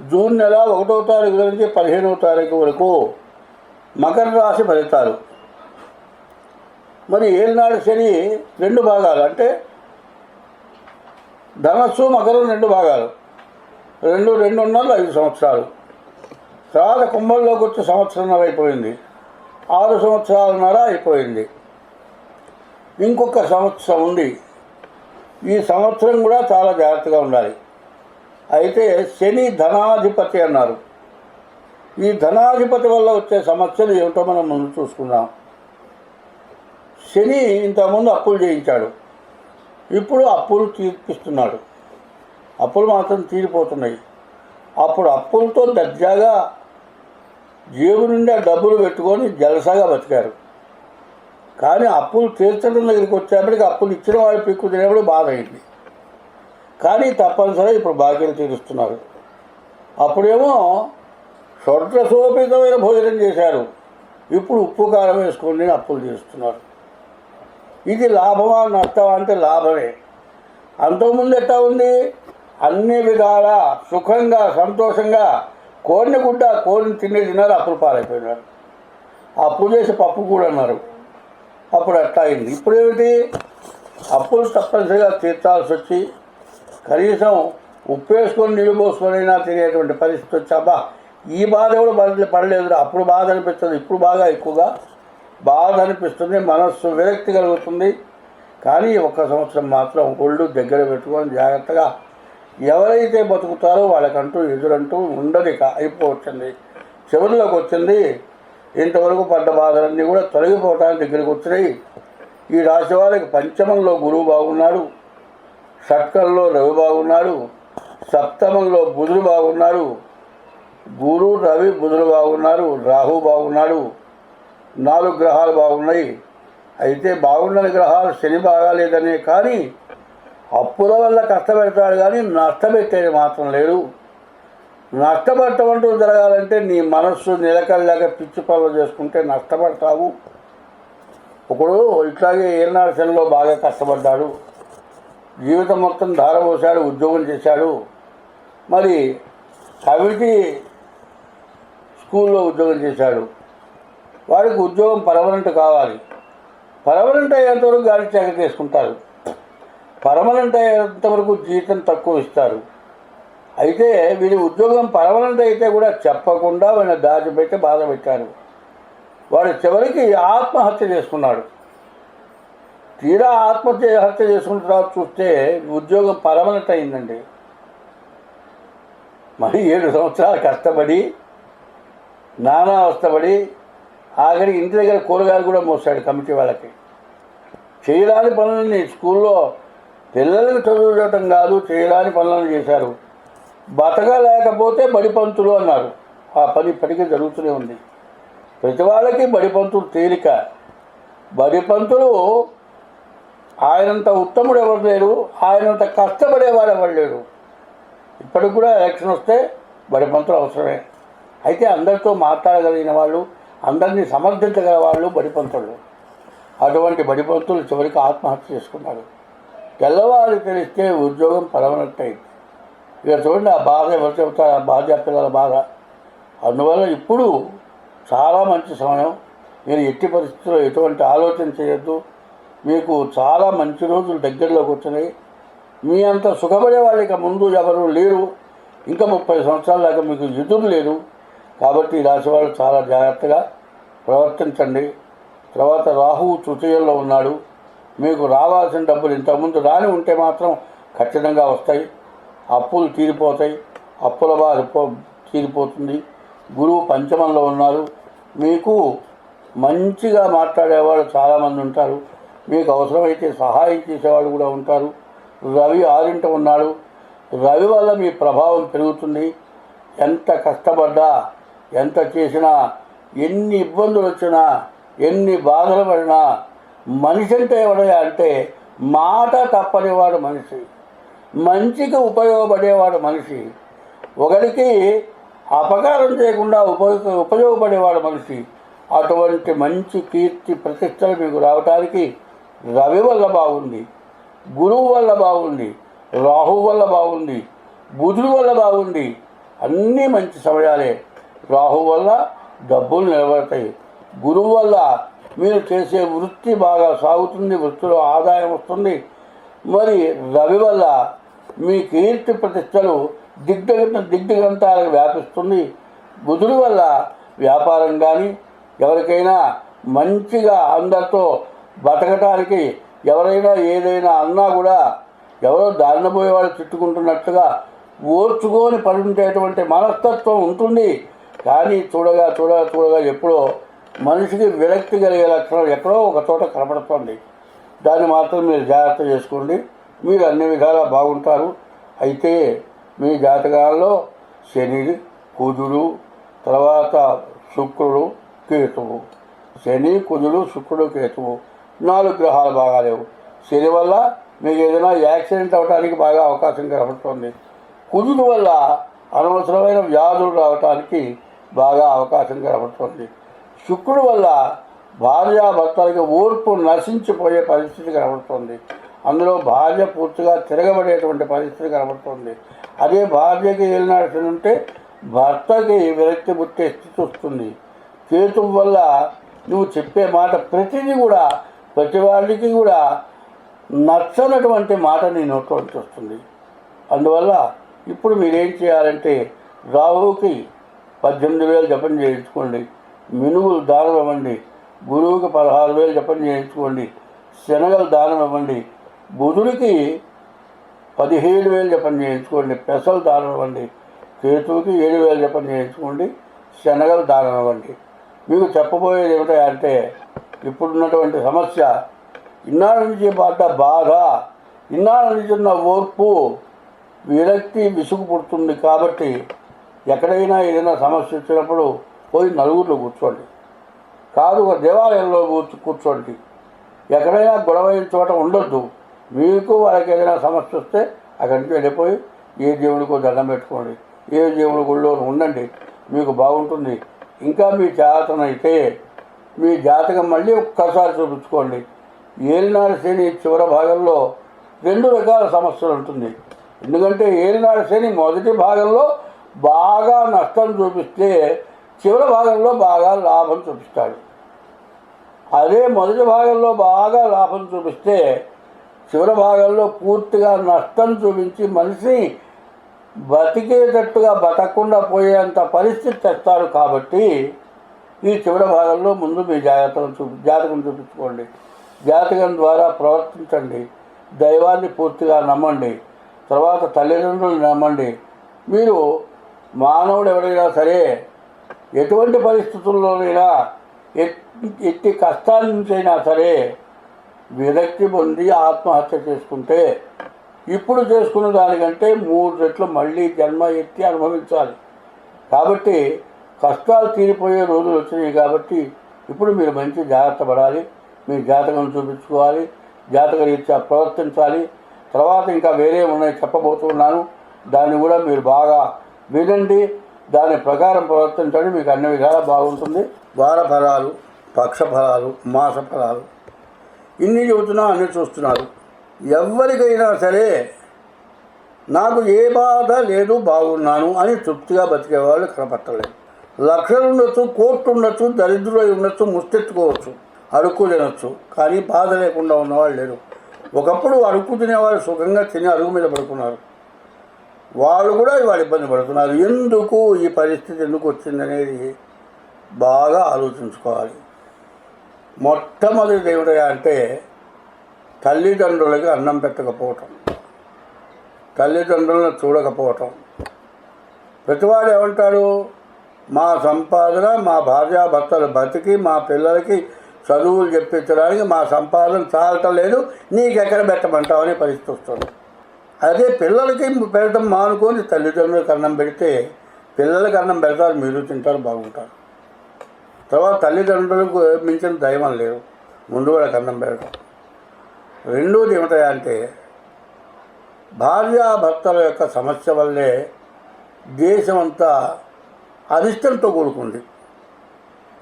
June నెల ఒకటో తారీఖు నుంచి పదిహేనవ తారీఖు వరకు మకర రాశి ఫలితాలు. మరి ఏలినాడు శని రెండు భాగాలు. అంటే ధనస్సు మకరం రెండు భాగాలు. రెండు రెండున్నర ఐదు సంవత్సరాలు. తర్వాత కుంభంలోకి వచ్చి సంవత్సరంన్నర అయిపోయింది. ఆరు సంవత్సరాలన్నర అయిపోయింది. ఇంకొక సంవత్సరం ఉంది. ఈ సంవత్సరం కూడా చాలా జాగ్రత్తగా ఉండాలి. అయితే శని ధనాధిపతి అన్నారు. ఈ ధనాధిపతి వల్ల వచ్చే సమస్యలు ఏమిటో మనం ముందు చూసుకుందాం. శని ఇంతకుముందు అప్పులు చేయించాడు. ఇప్పుడు అప్పులు తీర్పిస్తున్నాడు. అప్పులు మాత్రం తీరిపోతున్నాయి. అప్పుడు అప్పులతో దర్జాగా జేబు నిండా డబ్బులు పెట్టుకొని జలసాగా బతికారు. కానీ అప్పులు తీర్చడం దగ్గరికి వచ్చేప్పటికి అప్పులు ఇచ్చిన వాళ్ళు పిక్కు తినేప్పుడు బాధ అయింది. కానీ తప్పనిసరిగా ఇప్పుడు బాకీలు తీరుస్తున్నారు. అప్పుడేమో స్వర్గశోభితమైన భోజనం చేశారు. ఇప్పుడు ఉప్పు కారం వేసుకొని అప్పులు తీరుస్తున్నారు. ఇది లాభమా నష్టమా అంటే లాభమే. అంతకుముందు ఎట్టా ఉంది? అన్ని విధాల సుఖంగా సంతోషంగా కోడిని గుడ్డ కోడిని తిండి తిన్నారు అప్పులు పాలైపోయినారు. అప్పు చేసి పప్పు కూడా అన్నారు. అప్పుడు అట్లా అయింది. ఇప్పుడు ఏమిటి అప్పులు తప్పనిసరిగా తీర్చాల్సి వచ్చి కనీసం ఉప్పు వేసుకొని నీళ్ళు పోసుకొనైనా తినేటువంటి పరిస్థితి వచ్చి అబ్బా ఈ బాధ కూడా పడలే పడలేదు అప్పుడు బాధ అనిపిస్తుంది. ఇప్పుడు బాగా ఎక్కువగా బాధ అనిపిస్తుంది. మనస్సు విరక్తి కలుగుతుంది. కానీ ఒక్క సంవత్సరం మాత్రం ఒళ్ళు దగ్గర పెట్టుకొని జాగ్రత్తగా ఎవరైతే బతుకుతారో వాళ్ళకంటూ ఎదురంటూ ఉండదు అయిపోవచ్చింది చివరిలోకి వచ్చింది. ఇంతవరకు పడ్డ బాధలన్నీ కూడా తొలగిపోవటానికి దగ్గరికి వచ్చినాయి. ఈ రాశి వారికి పంచమంలో గురువు బాగున్నాడు. షట్కంలో రవి బాగున్నాడు సప్తమంలో బుధుడు బాగున్నారు గురు రవి బుధుడు బాగున్నారు రాహు బాగున్నాడు నాలుగు గ్రహాలు బాగున్నాయి. అయితే బాగున్న గ్రహాలు శని బాగాలేదనే కానీ అప్పుల వల్ల కష్టపెడతాడు కానీ నష్టపెట్టేది మాత్రం లేదు నష్టపడటం అంటూ జరగాలంటే నీ మనస్సు నిలకడలేక పిచ్చి పనులు చేసుకుంటే నష్టపడతావు. ఒకడు ఇట్లాగే ఏనాడు శనిలో బాగా కష్టపడ్డాడు. జీవితం మొత్తం ధారపోసాడు ఉద్యోగం చేశాడు. మరి కమిటీ స్కూల్లో ఉద్యోగం చేశాడు. వారికి ఉద్యోగం పర్మనెంట్ కావాలి. పర్మనెంట్ అయ్యేంతవరకు గాలి చెక చేసుకుంటారు పర్మనెంట్ అయ్యేంతవరకు జీతం తక్కువ ఇస్తారు. అయితే వీడి ఉద్యోగం పర్మనెంట్ అయితే కూడా చెప్పకుండా వీళ్ళని దాచిపెట్టి బాధ పెట్టారు వాడు చివరికి ఆత్మహత్య చేసుకున్నాడు. తీరా ఆత్మహత్య హత్య చేసుకున్న తర్వాత చూస్తే ఉద్యోగం పర్మనెంట్ అయిందండి. మరి ఏడు సంవత్సరాలు కష్టపడి నానా అవస్థపడి ఆఖరికి ఇంటి దగ్గర కూరగాయలు కూడా మోస్తాడు కమిటీ వాళ్ళకి. చేయరాని పనులని స్కూల్లో పిల్లలకు చదువుకోవటం కాదు చేయరాని పనులను చేశారు. బతకలేకపోతే బడిపంతులు అన్నారు. ఆ పని ఇప్పటికీ జరుగుతూనే ఉంది. ప్రతి వాళ్ళకి బడిపంతులు తేలిక. బడిపంతులు ఆయనంత ఉత్తముడు ఎవరు లేరు ఆయనంత కష్టపడేవాడు ఎవరు లేరు. ఇప్పటికి కూడా ఎలక్షన్ వస్తే బడిపంతులు అవసరమే. అయితే అందరితో మాట్లాడగలిగిన వాళ్ళు అందరినీ సమర్థించగల వాళ్ళు బడిపంతులు. అటువంటి బడిపంతులు చివరికి ఆత్మహత్య చేసుకున్నారు. తెల్లవారు తెలిస్తే ఉద్యోగం పరమనట్టయింది. అయింది ఇక చూడండి ఆ బాధ ఎవరు చెబుతారు? ఆ బాధ పిల్లల బాధ. అందువల్ల ఇప్పుడు చాలా మంచి సమయం. మీరు ఎట్టి పరిస్థితుల్లో ఎటువంటి ఆలోచన చేయొద్దు. మీకు చాలా మంచి రోజులు దగ్గరలోకి వచ్చినాయి. మీ అంత సుఖపడే వాళ్ళు ఇక ముందు ఎవరు లేరు. ఇంకా ముప్పై సంవత్సరాల దాకా మీకు ఎదురు లేదు కాబట్టి ఈ రాశి వాళ్ళు చాలా జాగ్రత్తగా ప్రవర్తించండి. తర్వాత రాహువు తృతీయంలో ఉన్నాడు. మీకు రావాల్సిన డబ్బులు ఇంతకుముందు రాని ఉంటే మాత్రం ఖచ్చితంగా వస్తాయి. అప్పులు తీరిపోతాయి. అప్పుల బాధ తీరిపోతుంది. గురువు పంచమంలో ఉన్నారు. మీకు మంచిగా మాట్లాడేవాళ్ళు చాలామంది ఉంటారు. మీకు అవసరమైతే సహాయం చేసేవాళ్ళు కూడా ఉంటారు. రవి ఆరింట ఉన్నాడు. రవి వల్ల మీ ప్రభావం పెరుగుతుంది. ఎంత కష్టపడ్డా ఎంత చేసినా ఎన్ని ఇబ్బందులు వచ్చినా ఎన్ని బాధలు పడినా మనిషి అంటే ఎవడయా అంటే మాట తప్పనివాడు మనిషి. మంచికి ఉపయోగపడేవాడు మనిషి. ఒకరికి అపకారం చేయకుండా ఉపయోగ ఉపయోగపడేవాడు మనిషి. అటువంటి మంచి కీర్తి ప్రతిష్టలు మీకు రావటానికి రవి వల్ల బాగుంది గురువు వల్ల బాగుంది రాహు వల్ల బాగుంది బుధుడు వల్ల బాగుంది. అన్నీ మంచి సమయాలే. రాహు వల్ల డబ్బులు నిలబడతాయి. గురువు వల్ల మీరు చేసే వృత్తి బాగా సాగుతుంది వృత్తిలో ఆదాయం వస్తుంది. మరి రవి వల్ల మీ కీర్తి ప్రతిష్టలు దిగ్గ దిగ్గంతాలకు వ్యాపిస్తుంది. బుధుడి వల్ల వ్యాపారం కానీ ఎవరికైనా మంచిగా అందరితో బతకటానికి ఎవరైనా ఏదైనా అన్నా కూడా ఎవరో దారిన వాళ్ళు తిట్టుకుంటున్నట్టుగా ఓర్చుకొని పడుండేటువంటి మనస్తత్వం ఉంటుంది. కానీ చూడగా చూడగా చూడగా ఎప్పుడో మనిషికి విరక్తి కలిగే లక్షణం ఎక్కడో ఒక చోట కనపడుతుంది. దాన్ని మాత్రం మీరు జాగ్రత్త చేసుకోండి. మీరు అన్ని విధాలా బాగుంటారు. అయితే మీ జాతకాలలో శని కుజుడు తర్వాత శుక్రుడు కేతువు. శని కుజుడు శుక్రుడు కేతువు. నాలుగు గ్రహాలు బాగాలేవు శని వల్ల మీకు ఏదైనా యాక్సిడెంట్ అవడానికి బాగా అవకాశం కనబడుతుంది. కుజుడు వల్ల అనవసరమైన వ్యాధులు రావడానికి బాగా అవకాశం కనబడుతుంది. శుక్రుడు వల్ల భార్యాభర్తలకి ఓర్పు నశించిపోయే పరిస్థితి కనబడుతుంది. అందులో భార్య పూర్తిగా తిరగబడేటువంటి పరిస్థితి కనబడుతుంది. అదే భార్యకి వెళ్ళినట్టు ఉంటే భర్తకి విరక్తి పుట్టే స్థితి వస్తుంది. కేతు వల్ల నువ్వు చెప్పే మాట ప్రతిదీ కూడా ప్రతి వాళ్ళకి కూడా నచ్చనటువంటి మాట నీ నోట్లోంచి వస్తుంది. అందువల్ల ఇప్పుడు మీరేం చేయాలంటే రాహువుకి పద్దెనిమిది వేలు జపం చేయించుకోండి. మినుగులు దానం ఇవ్వండి. గురువుకి పదహారు వేలు జపం చేయించుకోండి. శనగలు దానం ఇవ్వండి. బుధుడికి పదిహేడు వేలు జపం చేయించుకోండి. పెసలు దానం ఇవ్వండి. కేతువుకి ఏడు వేలు జపం చేయించుకోండి. శనగలు దానం ఇవ్వండి. మీకు చెప్పబోయేది ఏమిటంటే ఇప్పుడున్నటువంటి సమస్య ఇన్నాళ్ళ నుంచి పడ్డ బాధ ఇన్నాళ్ళ నుంచి ఉన్న ఓర్పు విరక్తి విసుగు పుడుతుంది కాబట్టి ఎక్కడైనా ఏదైనా సమస్య వచ్చినప్పుడు పోయి నలుగురిలో కూర్చోండి. కాదు ఒక దేవాలయంలో కూర్చు కూర్చోండి. ఎక్కడైనా గొడవైన చోట ఉండొద్దు. మీకు వాళ్ళకి ఏదైనా సమస్య వస్తే అక్కడి నుంచి వెళ్ళిపోయి ఏ దేవుడికో దండం పెట్టుకోండి. ఏ దేవుడి గుళ్ళో ఉండండి. మీకు బాగుంటుంది. ఇంకా మీ చేతనైతే మీ జాతకం మళ్ళీ ఒక్కసారి చూపించుకోండి. ఏలినాడు శని చివరి భాగంలో రెండు రకాల సమస్యలు ఉంటుంది. ఎందుకంటే ఏలినాడు శని మొదటి భాగంలో బాగా నష్టం చూపిస్తే చివరి భాగంలో బాగా లాభం చూపిస్తాడు. అదే మొదటి భాగంలో బాగా లాభం చూపిస్తే చివరి భాగంలో పూర్తిగా నష్టం చూపించి మనిషిని బతికేటట్టుగా బతకకుండా పోయేంత పరిస్థితి తెస్తాడు కాబట్టి ఈ చివరి భాగంలో ముందు మీ జాగ్రత్తలు చూపి జాతకం చూపించుకోండి. జాతకం ద్వారా ప్రవర్తించండి. దైవాన్ని పూర్తిగా నమ్మండి. తర్వాత తల్లిదండ్రులను నమ్మండి. మీరు మానవుడు ఎవరైనా సరే ఎటువంటి పరిస్థితుల్లోనైనా ఎట్టి కష్టాల నుంచైనా సరే విరక్తి పొంది ఆత్మహత్య చేసుకుంటే ఇప్పుడు చేసుకున్న దానికంటే మూడు రెట్లు మళ్ళీ జన్మ ఎత్తి అనుభవించాలి. కాబట్టి కష్టాలు తీరిపోయే రోజులు వచ్చినాయి కాబట్టి ఇప్పుడు మీరు మంచి జాగ్రత్త పడాలి. మీ జాతకం చూపించుకోవాలి. జాతక రీత్యా ప్రవర్తించాలి. తర్వాత ఇంకా వేరే ఉన్నాయి చెప్పబోతున్నాను దాన్ని కూడా మీరు బాగా వినండి. దాని ప్రకారం ప్రవర్తించండి. మీకు అన్ని విధాలా బాగుంటుంది. వార ఫలాలు పక్ష ఫలాలు మాస ఫలాలు ఇన్ని చెబుతున్నా అన్ని చూస్తున్నారు. ఎవరికైనా సరే నాకు ఏ బాధ లేదు బాగున్నాను అని తృప్తిగా బతికేవాళ్ళు కనపట్టలేదు లక్షలు ఉండొచ్చు కోట్లు ఉండొచ్చు దరిద్రులై ఉండొచ్చు ముస్తెత్తుకోవచ్చు అడుక్కు తినొచ్చు కానీ బాధ లేకుండా ఉన్నవాళ్ళు లేరు. ఒకప్పుడు అడుక్కు తినేవారు సుఖంగా తిని అరుగు మీద పడుకున్నారు. వాళ్ళు కూడా ఇవాళ ఇబ్బంది పడుతున్నారు. ఎందుకు ఈ పరిస్థితి ఎందుకు వచ్చిందనేది బాగా ఆలోచించుకోవాలి. మొట్టమొదటి ఏమిటా అంటే తల్లిదండ్రులకి అన్నం పెట్టకపోవటం. తల్లిదండ్రులను చూడకపోవటం. ప్రతివాడు ఏమంటాడు? మా సంపాదన మా భార్యాభర్తలు బతికి మా పిల్లలకి చదువులు చెప్పించడానికి మా సంపాదన చాలటం లేదు. నీకెక్కడ పెట్టమంటావు అనే పరిస్థితి వస్తుంది. అదే పిల్లలకి పెట్టడం మానుకొని తల్లిదండ్రులకు అన్నం పెడితే పిల్లలకి అన్నం పెడతారు మీరు తింటారు బాగుంటారు. తర్వాత తల్లిదండ్రులకు మించిన దైవం లేదు ముందు వాళ్ళకి అన్నం పెడతాం రెండోది ఏమిటా అంటే భార్యాభర్తల యొక్క సమస్య వల్లే దేశమంతా అరిష్టంతో కూడుకుంది.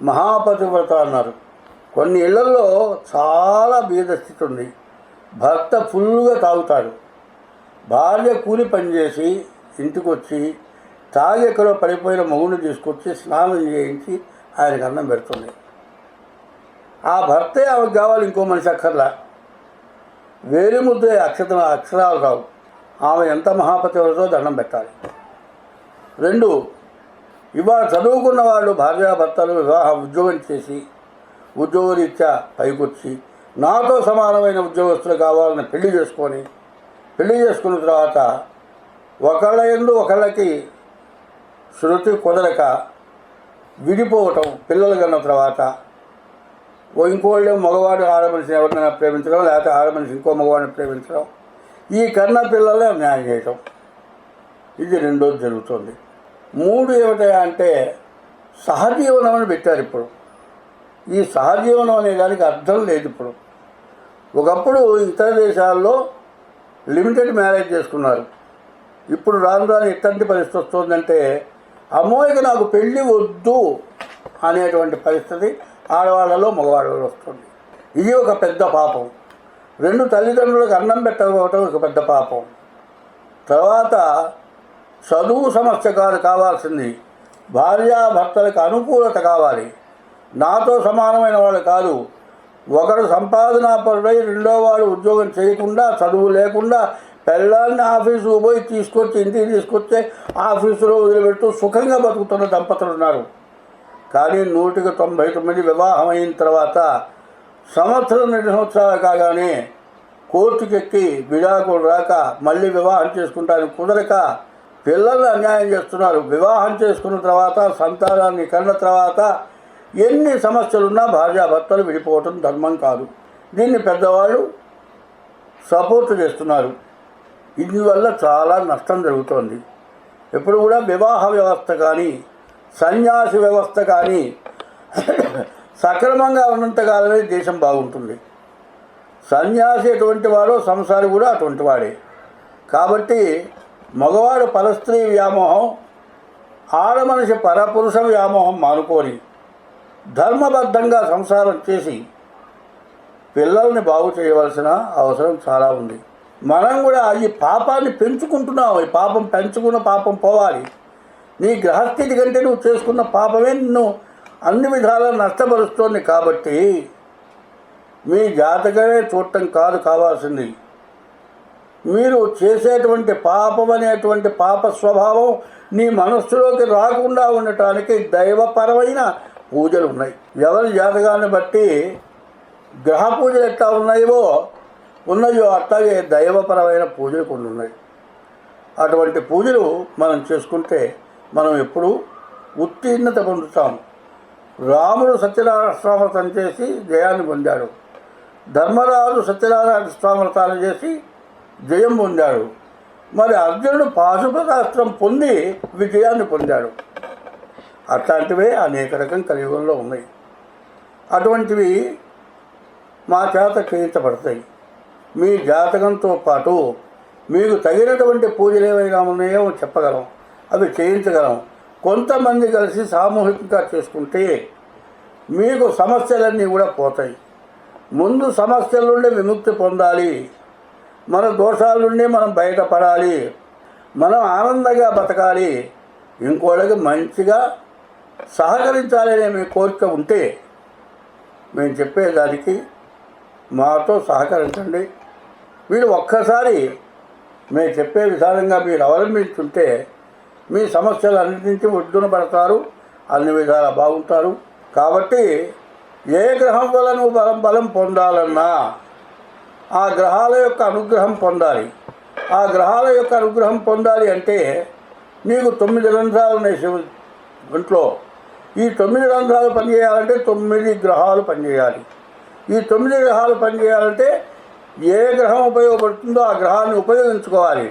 మహాపతివ్రత అన్నారు. కొన్ని ఇళ్ళలో చాలా బీద ఉంది భర్త ఫుల్గా తాగుతాడు. భార్య కూలి పనిచేసి ఇంటికి వచ్చి తాగి ఎక్కడో పడిపోయిన మగుని తీసుకొచ్చి స్నానం చేయించి ఆయనకు అన్నం పెడుతుంది. ఆ భర్తే ఆమెకు కావాలి ఇంకో మనిషి అక్కర్లా? వేరిముద్దే అక్షత అక్షరాలు రావు. ఆమె ఎంత మహాపతివ్రతో దండం పెట్టాలి? రెండు ఇవాళ చదువుకున్న వాళ్ళు భార్యాభర్తలు వివాహ ఉద్యోగం చేసి ఉద్యోగరీత్యా పైకొచ్చి నాతో సమానమైన ఉద్యోగస్తులు కావాలని పెళ్ళి చేసుకొని పెళ్ళి చేసుకున్న తర్వాత ఒకళ్ళ ఎందు ఒకళ్ళకి శృతి కుదరక విడిపోవటం పిల్లలు కన్న తర్వాత ఇంకోళ్ళు మగవాడు ఆడమనిషిని ఎవరినైనా ప్రేమించడం లేకపోతే ఆడ మనిషి ఇంకో మగవాడిని ప్రేమించడం ఈ కన్న పిల్లలే న్యాయం చేయటం. ఇది రెండోది జరుగుతుంది. మూడు ఏమిటా అంటే సహజీవనం అని పెట్టారు ఇప్పుడు. ఈ సహజీవనం అనే దానికి అర్థం లేదు ఇప్పుడు. ఒకప్పుడు ఇతర దేశాల్లో లిమిటెడ్ మ్యారేజ్ చేసుకున్నారు. ఇప్పుడు రాను రాను ఎట్లాంటి పరిస్థితి వస్తుందంటే అమ్మోయికి నాకు పెళ్ళి వద్దు అనేటువంటి పరిస్థితి ఆడవాళ్ళలో మగవాళ్ళలో వస్తుంది. ఇది ఒక పెద్ద పాపం. రెండు తల్లిదండ్రులకు అన్నం పెట్టకపోవటం ఒక పెద్ద పాపం. తర్వాత చదువు సమస్య కాదు కావాల్సింది భార్యాభర్తలకు అనుకూలత కావాలి. నాతో సమానమైన వాళ్ళు కాదు. ఒకరు సంపాదనాపరుడై రెండో వాడు ఉద్యోగం చేయకుండా చదువు లేకుండా పెళ్ళాన్ని ఆఫీసుకు పోయి తీసుకొచ్చి ఇంటికి తీసుకొస్తే ఆఫీసులో వదిలిపెడుతూ సుఖంగా బతుకుతున్న దంపతులు ఉన్నారు. కానీ నూటికి తొంభై తొమ్మిది వివాహం అయిన తర్వాత సంవత్సరం రెండు సంవత్సరాలు కాగానే కోర్టుకెక్కి విడాకులు రాక మళ్ళీ వివాహం చేసుకుంటానికి కుదరక పిల్లల్ని అన్యాయం చేస్తున్నారు. వివాహం చేసుకున్న తర్వాత సంతానాన్ని కన్న తర్వాత ఎన్ని సమస్యలున్నా భార్యాభర్తలు విడిపోవటం ధర్మం కాదు. దీన్ని పెద్దవాళ్ళు సపోర్ట్ చేస్తున్నారు. ఇందువల్ల చాలా నష్టం జరుగుతోంది. ఎప్పుడు కూడా వివాహ వ్యవస్థ కానీ సన్యాసి వ్యవస్థ కానీ సక్రమంగా ఉన్నంతకాలమే దేశం బాగుంటుంది. సన్యాసి ఎటువంటి వాడో సంసారి కూడా అటువంటి వాడే. కాబట్టి మగవాడు పరస్త్రీ వ్యామోహం ఆడమనిషి పరపురుష వ్యామోహం మానుకొని ధర్మబద్ధంగా సంసారం చేసి పిల్లల్ని బాగు చేయవలసిన అవసరం చాలా ఉంది. మనం కూడా ఈ పాపాన్ని పెంచుకుంటున్నావు ఈ పాపం పెంచుకున్న పాపం పోవాలి. నీ గ్రహస్థితి కంటే నువ్వు చేసుకున్న పాపమే నిన్ను అన్ని విధాలా నష్టపరుస్తోంది కాబట్టి మీ జాతకమే చూడటం కాదు కావాల్సింది. మీరు చేసేటువంటి పాపం అనేటువంటి పాప స్వభావం నీ మనస్సులోకి రాకుండా ఉండటానికి దైవపరమైన పూజలు ఉన్నాయి. ఎవరి జాతకాన్ని బట్టి గ్రహ పూజలు ఎట్లా ఉన్నాయో ఉన్నాయో అట్లాగే దైవపరమైన పూజలు కొన్ని ఉన్నాయి. అటువంటి పూజలు మనం చేసుకుంటే మనం ఎప్పుడూ ఉత్తీర్ణత పొందుతాం. రాముడు సత్యనారాయణ స్వామృతం చేసి జయాన్ని పొందాడు. ధర్మరాజు సత్యనారాయణ స్వామృతాలు చేసి జయం పొందాడు మరి అర్జునుడు పాశుపతాస్త్రం పొంది విజయాన్ని పొందాడు. అట్లాంటివే అనేక రకం కలియుగంలో ఉన్నాయి. అటువంటివి మా చేత చేయించబడతాయి. మీ జాతకంతో పాటు మీకు తగినటువంటి పూజలు ఏవైనా ఉన్నాయో చెప్పగలం. అవి చేయించగలం. కొంతమంది కలిసి సామూహికంగా చేసుకుంటే మీకు సమస్యలన్నీ కూడా పోతాయి. ముందు సమస్యల నుండి విముక్తి పొందాలి. మన దోషాల నుండి మనం బయటపడాలి. మనం ఆనందంగా బతకాలి. ఇంకోళ్ళకి మంచిగా సహకరించాలనే మీ కోరిక ఉంటే మేము చెప్పేదానికి మాతో సహకరించండి. మీరు ఒక్కసారి మేము చెప్పే విధానంగా మీరు అవలంబించుంటే మీ సమస్యలు అన్నిటి నుంచి ఒడ్డున పడతారు. అన్ని విధాలా బాగుంటారు. కాబట్టి ఏ గ్రహం వల్ల నువ్వు బలం బలం పొందాలన్నా ఆ గ్రహాల యొక్క అనుగ్రహం పొందాలి. ఆ గ్రహాల యొక్క అనుగ్రహం పొందాలి అంటే మీకు తొమ్మిది రంధ్రాలు ఉన్నాయి శివ ఇంట్లో ఈ తొమ్మిది రంధ్రాలు పనిచేయాలంటే తొమ్మిది గ్రహాలు పనిచేయాలి. ఈ తొమ్మిది గ్రహాలు పనిచేయాలంటే ఏ గ్రహం ఉపయోగపడుతుందో ఆ గ్రహాన్ని ఉపయోగించుకోవాలి.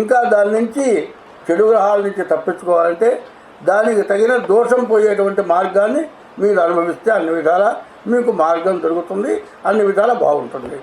ఇంకా దాని నుంచి చెడు గ్రహాల నుంచి తప్పించుకోవాలంటే దానికి తగిన దోషం పోయేటువంటి మార్గాన్ని మీరు అనుభవిస్తే అన్ని విధాలా మీకు మార్గం దొరుకుతుంది అన్ని విధాలా బాగుంటుంది.